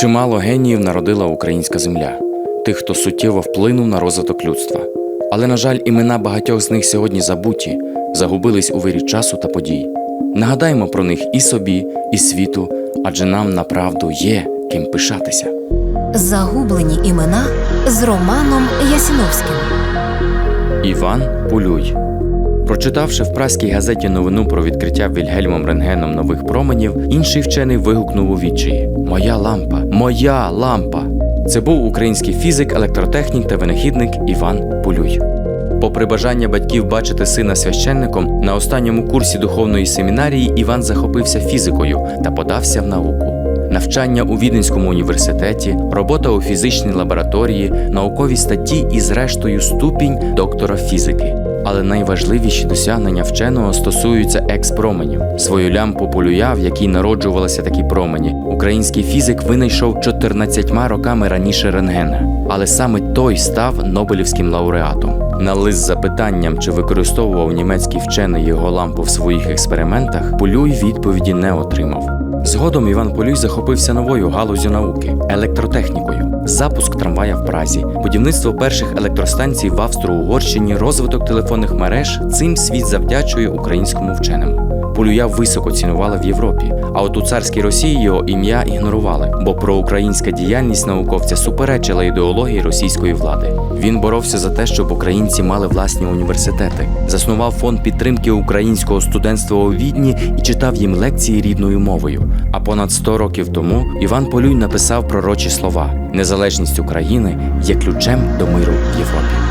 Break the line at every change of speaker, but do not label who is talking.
Чимало геніїв народила українська земля, тих, хто суттєво вплинув на розвиток людства. Але, на жаль, імена багатьох з них сьогодні забуті, загубились у вирі часу та подій. Нагадаймо про них і собі, і світу, адже нам направду є ким пишатися.
Загублені імена з Романом Ясіновським.
Іван Пулюй. Прочитавши в праській газеті новину про відкриття Вільгельмом Рентгеном нових променів, інший вчений вигукнув у відчаї: Моя лампа, моя лампа! Це був український фізик, електротехнік та винахідник Іван Пулюй. Попри бажання батьків бачити сина священником, на останньому курсі духовної семінарії Іван захопився фізикою та подався в науку. Навчання у Віденському університеті, робота у фізичній лабораторії, наукові статті і, зрештою, ступінь доктора фізики. Але найважливіші досягнення вченого стосуються експроменів. Свою лямпу полюя, в якій народжувалися такі промені, український фізик винайшов 14 роками раніше рентгена. Але саме той став Нобелівським лауреатом. На лист з запитанням, чи використовував німецький вчений його лампу в своїх експериментах, Полюй відповіді не отримав. Згодом Іван Полюй захопився новою галузю науки електротехнікою, запуск трамвая в Празі, будівництво перших електростанцій в Австро-Угорщині, розвиток телефонних мереж. Цим світ завдячує українському вченому. Полюя високо цінували в Європі, а от у царській Росії його ім'я ігнорували, бо проукраїнська діяльність науковця суперечила ідеології російської влади. Він боровся за те, щоб українці мали власні університети, заснував фонд підтримки українського студентства у Відні і читав їм лекції рідною мовою. А понад 100 років тому Іван Полюй написав пророчі слова: Незалежність України є ключем до миру в Європі.